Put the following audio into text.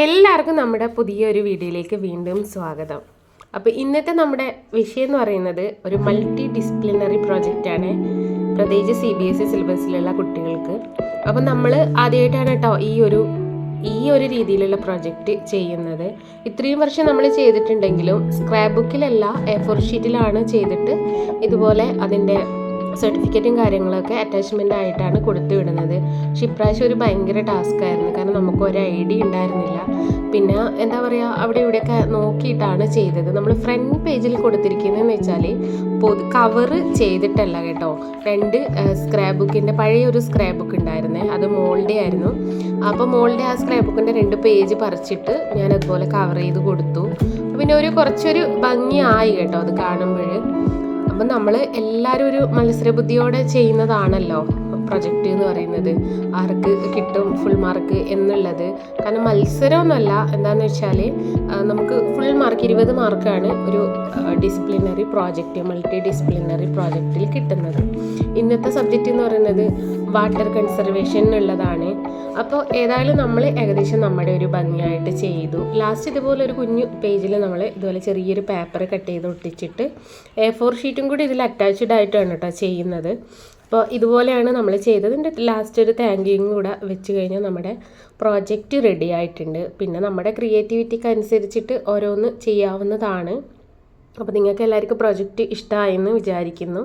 എല്ലാവർക്കും നമ്മുടെ പുതിയൊരു വീഡിയോയിലേക്ക് വീണ്ടും സ്വാഗതം. അപ്പോൾ ഇന്നത്തെ നമ്മുടെ വിഷയം എന്ന് പറയുന്നത് ഒരു മൾട്ടി ഡിസിപ്ലിനറി പ്രോജക്റ്റാണ് പ്രത്യേകിച്ച് സി ബി എസ് ഇ സിലബസിലുള്ള കുട്ടികൾക്ക്. അപ്പോൾ നമ്മൾ ആദ്യമായിട്ടാണ് കേട്ടോ ഈ ഒരു ഈ ഒരു രീതിയിലുള്ള പ്രൊജക്റ്റ് ചെയ്യുന്നത്. ഇത്രയും വർഷം നമ്മൾ ചെയ്തിട്ടുണ്ടെങ്കിലും സ്ക്രാപ്പ് ബുക്കിലല്ല എ ഫോർ ഷീറ്റിലാണ് ചെയ്തിട്ട് ഇതുപോലെ അതിന്റെ സർട്ടിഫിക്കറ്റും കാര്യങ്ങളൊക്കെ അറ്റാച്ച്മെന്റ് ആയിട്ടാണ് കൊടുത്തു വിടുന്നത്. പക്ഷെ ഇപ്രാവശ്യം ഒരു ഭയങ്കര ടാസ്ക് ആയിരുന്നു. കാരണം നമുക്ക് ഒരു ഐഡിയ ഉണ്ടായിരുന്നില്ല. പിന്നെ എന്താ പറയുക അവിടെ ഇവിടെയൊക്കെ നോക്കിയിട്ടാണ് ചെയ്തത്. നമ്മൾ ഫ്രണ്ട് പേജിൽ കൊടുത്തിരിക്കുന്നതെന്ന് വെച്ചാൽ പൊതു കവറ് ചെയ്തിട്ടല്ല കേട്ടോ. രണ്ട് സ്ക്രാപ്പ് ബുക്കിന്റെ പഴയ ഒരു സ്ക്രാപ്പ് ബുക്ക് ഉണ്ടായിരുന്നേ. അത് മോൾഡേ ആയിരുന്നു. അപ്പോൾ മോൾഡേ ആ സ്ക്രാപ്പ് ബുക്കിന്റെ രണ്ട് പേജ് പറിച്ചിട്ട് ഞാൻ അതുപോലെ കവർ ചെയ്ത് കൊടുത്തു. പിന്നെ ഒരു കുറച്ചൊരു ഭംഗിയായി കേട്ടോ അത് കാണുമ്പോൾ അപ്പം നമ്മൾ എല്ലാവരും ഒരു മത്സരബുദ്ധിയോടെ ചെയ്യുന്നതാണല്ലോ പ്രൊജക്റ്റ് എന്ന് പറയുന്നത്. ആർക്ക് കിട്ടും ഫുൾ മാർക്ക് എന്നുള്ളത്. കാരണം മത്സരമൊന്നുമല്ല എന്താണെന്ന് വെച്ചാൽ നമുക്ക് ഫുൾ മാർക്ക് ഇരുപത് മാർക്കാണ് ഒരു ഡിസിപ്ലിനറി പ്രോജക്റ്റ് മൾട്ടി ഡിസിപ്ലിനറി പ്രോജക്റ്റിൽ കിട്ടുന്നത്. ഇന്നത്തെ സബ്ജക്റ്റ് എന്ന് പറയുന്നത് വാട്ടർ കൺസർവേഷൻ എന്നുള്ളതാണ്. അപ്പോൾ ഏതായാലും നമ്മൾ ഏകദേശം നമ്മുടെ ഒരു ഭംഗിയായിട്ട് ചെയ്തു. ലാസ്റ്റ് ഇതുപോലെ ഒരു കുഞ്ഞു പേജിൽ നമ്മൾ ഇതുപോലെ ചെറിയൊരു പേപ്പർ കട്ട് ചെയ്ത് ഒട്ടിച്ചിട്ട് എ ഫോർ ഷീറ്റും കൂടി ഇതിൽ അറ്റാച്ച്ഡ് ആയിട്ടാണ് കേട്ടോ ചെയ്യുന്നത്. അപ്പോൾ ഇതുപോലെയാണ് നമ്മൾ ചെയ്തത്. എന്റെ ലാസ്റ്റ് ഒരു താങ്ക് യു കൂടെ വെച്ച് കഴിഞ്ഞാൽ നമ്മുടെ പ്രോജക്റ്റ് റെഡി ആയിട്ടുണ്ട്. പിന്നെ നമ്മുടെ ക്രിയേറ്റിവിറ്റിക്ക് അനുസരിച്ചിട്ട് ഓരോന്ന് ചെയ്യാവുന്നതാണ്. അപ്പോൾ നിങ്ങൾക്ക് എല്ലാവർക്കും പ്രോജക്റ്റ് ഇഷ്ടമായെന്ന് വിചാരിക്കുന്നു.